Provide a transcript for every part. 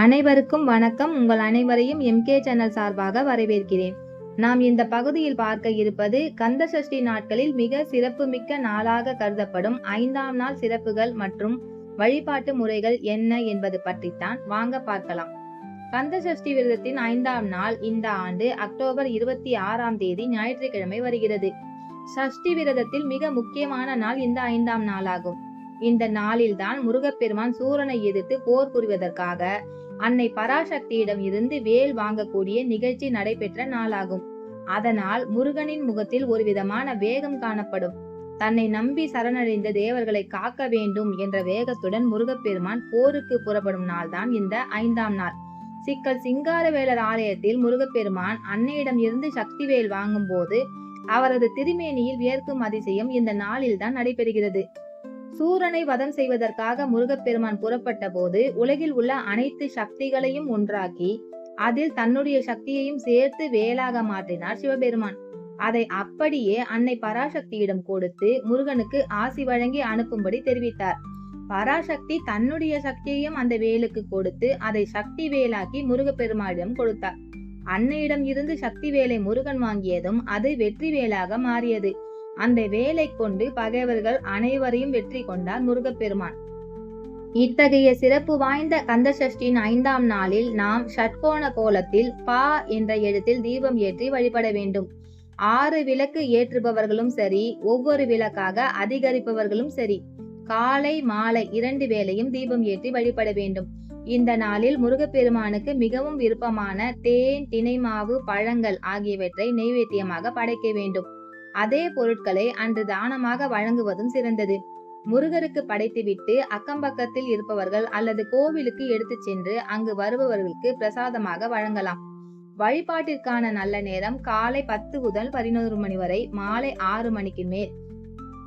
அனைவருக்கும் வணக்கம். உங்கள் அனைவரையும் எம்கே சேனல் சார்பாக வரவேற்கிறேன். நாம் இந்த பகுதியில் பார்க்க இருப்பது கந்த சஷ்டி நாட்களில் மிக சிறப்புமிக்க நாளாக கருதப்படும் ஐந்தாம் நாள் சிறப்புகள் மற்றும் வழிபாட்டு முறைகள் என்ன என்பது பற்றித்தான் வாங்க பார்க்கலாம். கந்த சஷ்டி விரதத்தின் ஐந்தாம் நாள் இந்த ஆண்டு அக்டோபர் இருபத்தி ஆறாம் தேதி ஞாயிற்றுக்கிழமை வருகிறது. சஷ்டி விரதத்தில் மிக முக்கியமான நாள் இந்த ஐந்தாம் நாளாகும். இந்த நாளில்தான் முருகப்பெருமான் சூரனை எதிர்த்து போர் புரிவதற்காக அன்னை பராசக்தியிடம் இருந்து வேல் வாங்கக்கூடிய நிகழ்ச்சி நடைபெற்ற நாளாகும். அதனால் முருகனின் முகத்தில் ஒரு விதமான வேகம் காணப்படும். தன்னை நம்பி சரணடைந்த தேவர்களை காக்க வேண்டும் என்ற வேகத்துடன் முருகப்பெருமான் போருக்கு புறப்படும் நாள்தான் இந்த ஐந்தாம் நாள். சிக்கல் சிங்காரவேலர் ஆலயத்தில் முருகப்பெருமான் அன்னையிடம் இருந்து சக்திவேல் வாங்கும் போது அவரது திருமேனியில் வியர்க்கும் அதிசயம் இந்த நாளில்தான் நடைபெறுகிறது. சூரனை வதம் செய்வதற்காக முருகப்பெருமான் புறப்பட்ட போது உலகில் உள்ள அனைத்து சக்திகளையும் ஒன்றாக்கி அதில் தன்னுடைய சக்தியையும் சேர்த்து வேலாக மாற்றினார் சிவபெருமான். அதை அப்படியே அன்னை பராசக்தியிடம் கொடுத்து முருகனுக்கு ஆசி வழங்கி அனுப்பும்படி தெரிவித்தார். பராசக்தி தன்னுடைய சக்தியையும் அந்த வேலுக்கு கொடுத்து அதை சக்தி வேலாக்கி முருகப்பெருமானிடம் கொடுத்தார். அன்னையிடம் இருந்து சக்தி வேலை முருகன் வாங்கியதும் அது வெற்றி வேலாக மாறியது. அந்த வேலை கொண்டு பகைவர்கள் அனைவரையும் வெற்றி கொண்டார் முருகப்பெருமான். இத்தகைய சிறப்பு வாய்ந்த கந்த சஷ்டியின் ஐந்தாம் நாளில் நாம் ஷட்கோண கோலத்தில் பா என்ற எழுத்தில் தீபம் ஏற்றி வழிபட வேண்டும். ஆறு விளக்கு ஏற்றுபவர்களும் சரி ஒவ்வொரு விளக்காக அதிகரிப்பவர்களும் சரி காலை மாலை இரண்டு வேளையும் தீபம் ஏற்றி வழிபட வேண்டும். இந்த நாளில் முருகப்பெருமானுக்கு மிகவும் விருப்பமான தேன் தினை மாவு பழங்கள் ஆகியவற்றை நைவேத்தியமாக படைக்க வேண்டும். அதே பொருட்களை அன்று தானமாக வழங்குவதும் சிறந்தது. முருகருக்கு படைத்துவிட்டு அக்கம்பக்கத்தில் இருப்பவர்கள் அல்லது கோவிலுக்கு எடுத்துச் சென்று அங்கு வருபவர்களுக்கு பிரசாதமாக வழங்கலாம். வழிபாட்டிற்கான நல்ல நேரம் காலை பத்து முதல் பதினோரு மணி வரை மாலை ஆறு மணிக்கு மேல்.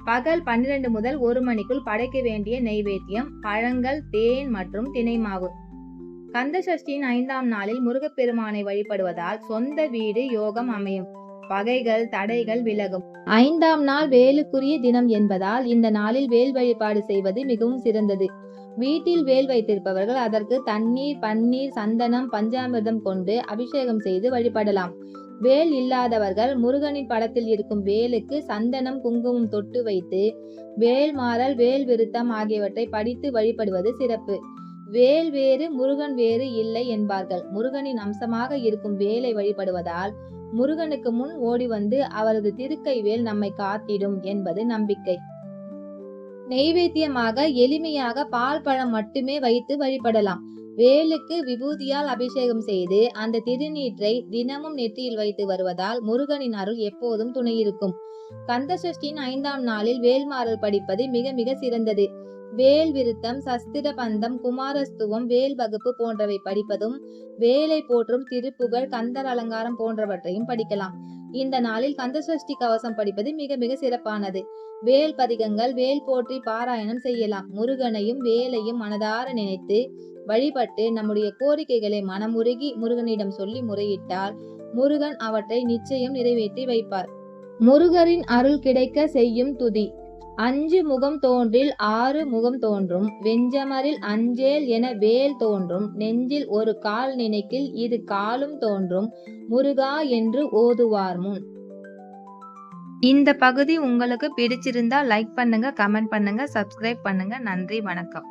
பகல் பன்னிரண்டு முதல் ஒரு மணிக்குள் படைக்க வேண்டிய நெய்வேத்தியம் பழங்கள் தேன் மற்றும் தினை மாவு கந்த சஷ்டியின் ஐந்தாம் நாளில் முருகப்பெருமானை வழிபடுவதால் சொந்த வீடு யோகம் அமையும். பகைகள் தடைகள் விலகும். ஐந்தாம் நாள் வேலுக்குரிய தினம் என்பதால் இந்த நாளில் வேல் வழிபாடு செய்வது மிகவும் சிறந்தது. வீட்டில் வேல் வைத்திருப்பவர்கள் அதற்கு தண்ணீர் பன்னீர் சந்தனம் பஞ்சாமிர்தம் கொண்டு அபிஷேகம் செய்து வழிபடலாம். வேல் இல்லாதவர்கள் முருகனின் படத்தில் இருக்கும் வேலுக்கு சந்தனம் குங்குமம் தொட்டு வைத்து வேல் மாறல் வேல் விருத்தம் ஆகியவற்றை படித்து வழிபடுவது சிறப்பு. வேல் வேறு முருகன் வேறு இல்லை என்பார்கள். முருகனின் அம்சமாக இருக்கும் வேலை வழிபடுவதால் முருகனுக்கு முன் ஓடி வந்து அவரது திருக்கை வேல் நம்மை காத்திடும் என்பது நம்பிக்கை. நெய்வேத்தியமாக எளிமையாக பால் பழம் மட்டுமே வைத்து வழிபடலாம். வேலுக்கு விபூதியால் அபிஷேகம் செய்து அந்த திருநீற்றை தினமும் நெற்றியில் வைத்து வருவதால் முருகனின் அருள் எப்போதும் துணையிருக்கும். கந்த சஷ்டியின் ஐந்தாம் நாளில் வேல்மாறல் படிப்பது மிக மிக சிறந்தது. வேல் விருத்தம் சஸ்திர பந்தம் குமாரஸ்துவம் வேல் வகுப்பு போன்றவை படிப்பதும் வேலை போற்றும் திருப்புகழ் கந்தர் அலங்காரம் போன்றவற்றையும் படிக்கலாம். இந்த நாளில் கந்த சஷ்டி கவசம் படிப்பது மிக மிக சிறப்பானது. வேல் பதிகங்கள் வேல் போற்றி பாராயணம் செய்யலாம். முருகனையும் வேலையும் மனதார நினைத்து வழிபட்டு நம்முடைய கோரிக்கைகளை மனமுருகி முருகனிடம் சொல்லி முறையிட்டால் முருகன் அவற்றை நிச்சயம் நிறைவேற்றி வைப்பார். முருகரின் அருள் கிடைக்க செய்யும் துதி. அஞ்சு முகம் தோன்றில் ஆறு முகம் தோன்றும். வெஞ்சமரில் அஞ்சேல் என வேல் தோன்றும். நெஞ்சில் ஒரு கால் நினைக்கில் இது காலும் தோன்றும். முருகா என்று ஓதுவார் முன். இந்த பகுதி உங்களுக்கு பிடிச்சிருந்தா லைக் பண்ணுங்க கமெண்ட் பண்ணுங்க சப்ஸ்கிரைப் பண்ணுங்க. நன்றி வணக்கம்.